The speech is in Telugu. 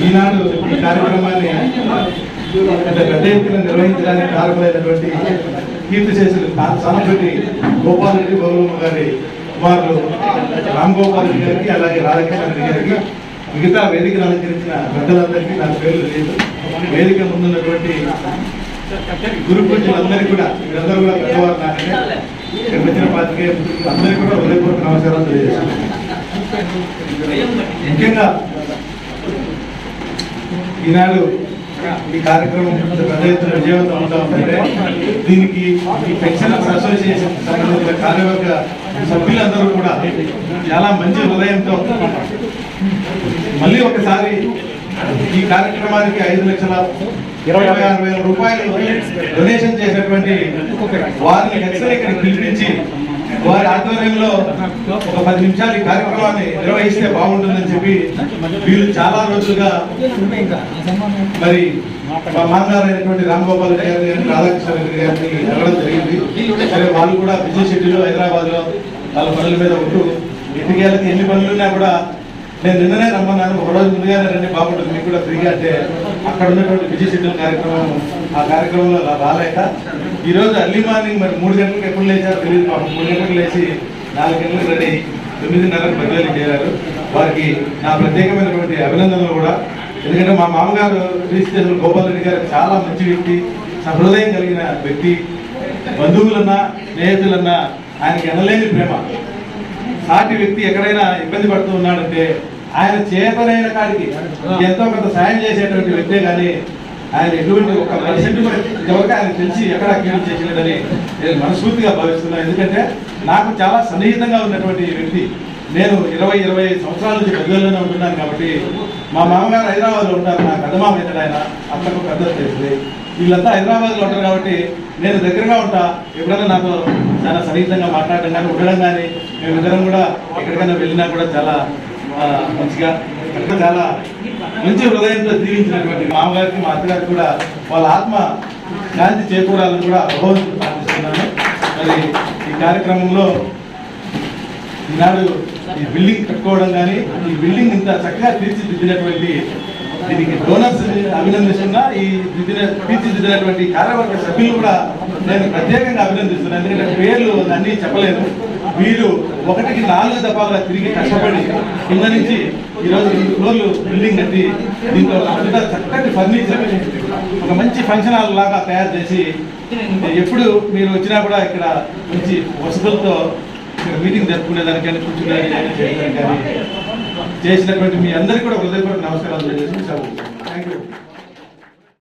ఈనాడు ఈ కార్యక్రమాన్ని పెద్ద పెద్ద ఎత్తున నిర్వహించడానికి కారణమైనటువంటి కీర్తి చేసిన సానపెట్టి గోపాల్ రెడ్డి గౌరవ గారి కుమారులు రామ్ గోపాల్ రెడ్డి గారికి అలాగే రాధాకృష్ణ రెడ్డి గారికి మిగతా వేదికను అలంకరించిన పెద్దలందరికీ నా పేర్లు లేదు వేదిక ముందున్నటువంటి గురు పూజలందరికీ కూడా మీరందరూ కూడా పెద్దవారు నాకనే ఇక్కడ వచ్చిన పాత్రికేయ అందరికీ కూడా హృదయపూర్వక నమస్కారాలు తెలియజేస్తున్నాను ముఖ్యంగా ఈనాడు ఈ కార్యక్రమం పెద్ద ఎత్తున విజయవంతం అవుతా ఉందంటే దీనికి ఈ పెన్షనర్స్ అసోసియేషన్ సంబంధించిన కార్యవర్గ సభ్యులందరూ కూడా చాలా మంచి హృదయంతో మళ్ళీ ఒకసారి ఈ కార్యక్రమానికి ఐదు లక్షల ఇరవై ఆరు వేల రూపాయలు డొనేషన్ చేసినటువంటి వారిని ఖచ్చితంగా ఇక్కడ పిలిపించి వారి ఆధ్వర్యంలో ఒక పది నిమిషాలు ఈ కార్యక్రమాన్ని నిర్వహిస్తే బాగుంటుందని చెప్పి వీళ్ళు చాలా రోజులుగా మరి మా మాట్లాడైనటువంటి అయినటువంటి రామగోపాల్ రెడ్డి గారిని రాధాకృష్ణ రెడ్డి గారిని అడగడం జరిగింది. సరే వాళ్ళు కూడా బిజీ షెడ్యూల్ హైదరాబాద్లో వాళ్ళ పనుల మీద ఉంటూ ఇంటికి ఎన్ని పనులున్నా కూడా నేను నిన్ననే రమ్మన్నాను. ఒక రోజు ముందుగానే రండి బాగుంటుంది. మీకు కూడా ఫ్రీగా అంటే అక్కడ ఉన్నటువంటి బిజీ షెడ్యూల్ కార్యక్రమం ఆ కార్యక్రమంలో రాలేక ఈరోజు అర్లీ మార్నింగ్ మరి మూడు గంటలకు ఎప్పుడు లేచారో తెలియదు పాపం. మూడు గంటలకు లేచి నాలుగు గంటలకు రెడీ తొమ్మిదిన్నరకు బదిలీ చేరారు. వారికి నా ప్రత్యేకమైనటువంటి అభినందనలు కూడా. ఎందుకంటే మా మామగారు శ్రీశ్రీ గోపాల్ రెడ్డి గారు చాలా మంచి వ్యక్తి సహృదయం కలిగిన వ్యక్తి బంధువులన్నా స్నేహితులన్నా ఆయనకి ఎనలేని ప్రేమ. సాటి వ్యక్తి ఎక్కడైనా ఇబ్బంది పడుతూ ఉన్నాడంటే ఆయన చేతనైన కాడికి ఎంతో కొంత సాయం చేసేటువంటి వ్యక్తే కానీ ఆయన ఎటువంటి ఒక పర్సెంట్ కూడా ఇంతవరకు ఆయన తెలిసి ఎక్కడ కీడు చేసినదని నేను మనస్ఫూర్తిగా భావిస్తున్నాను ఎందుకంటే నాకు చాలా సన్నిహితంగా ఉన్నటువంటి వ్యక్తి. నేను ఇరవై ఇరవై సంవత్సరాల నుంచి పెద్దలోనే ఉంటున్నాను కాబట్టి మా మామగారు హైదరాబాద్లో ఉంటారు. నాకు పెద్ద మామ ఇతడు ఆయన. అక్కకు పెద్ద తెలిసింది వీళ్ళంతా హైదరాబాద్లో ఉంటారు కాబట్టి నేను దగ్గరగా ఉంటా. ఎప్పుడైనా నాతో చాలా సన్నిహితంగా మాట్లాడడం కానీ ఉండడం కానీ మేము ఇద్దరం కూడా ఎక్కడికైనా వెళ్ళినా కూడా చాలా మంచిగా చాలా మంచి హృదయంతో జీవించినటువంటి మామగారికి మా అత్తగారికి కూడా వాళ్ళ ఆత్మ శాంతి చేకూరాలని కూడా భగవంతుడు ప్రార్థిస్తున్నాను. మరి ఈ కార్యక్రమంలో ఈనాడు ఈ బిల్డింగ్ కట్టుకోవడం కానీ ఈ బిల్డింగ్ ఇంత చక్కగా తీర్చిదిద్దినటువంటి దీనికి డోనర్స్ అభినందిస్తున్నా. ఈ దిద్దిన తీర్చిదిద్దినటువంటి కార్యవర్గ సభ్యులు కూడా నేను ప్రత్యేకంగా అభినందిస్తున్నాను. ఎందుకంటే పేర్లు అన్నీ చెప్పలేను వీళ్ళు ఒకటికి నాలుగు దఫాలుగా తిరిగి కష్టపడి కింద నుంచి ఈరోజు రెండు ఫ్లోర్లు బిల్డింగ్ కట్టి దీంట్లో అంతా చక్కటి ఫర్నిచర్ ఒక మంచి ఫంక్షన్ హాల్ లాగా తయారు చేసి ఎప్పుడు మీరు వచ్చినా కూడా ఇక్కడ మంచి వసతులతో ఇక్కడ మీటింగ్ జరుపుకునేదానికి కానీ కూర్చునేదానికి కానీ చేయడానికి కానీ చేసినటువంటి మీ అందరికీ కూడా హృదయపూర్వక నమస్కారాలు తెలియజేసి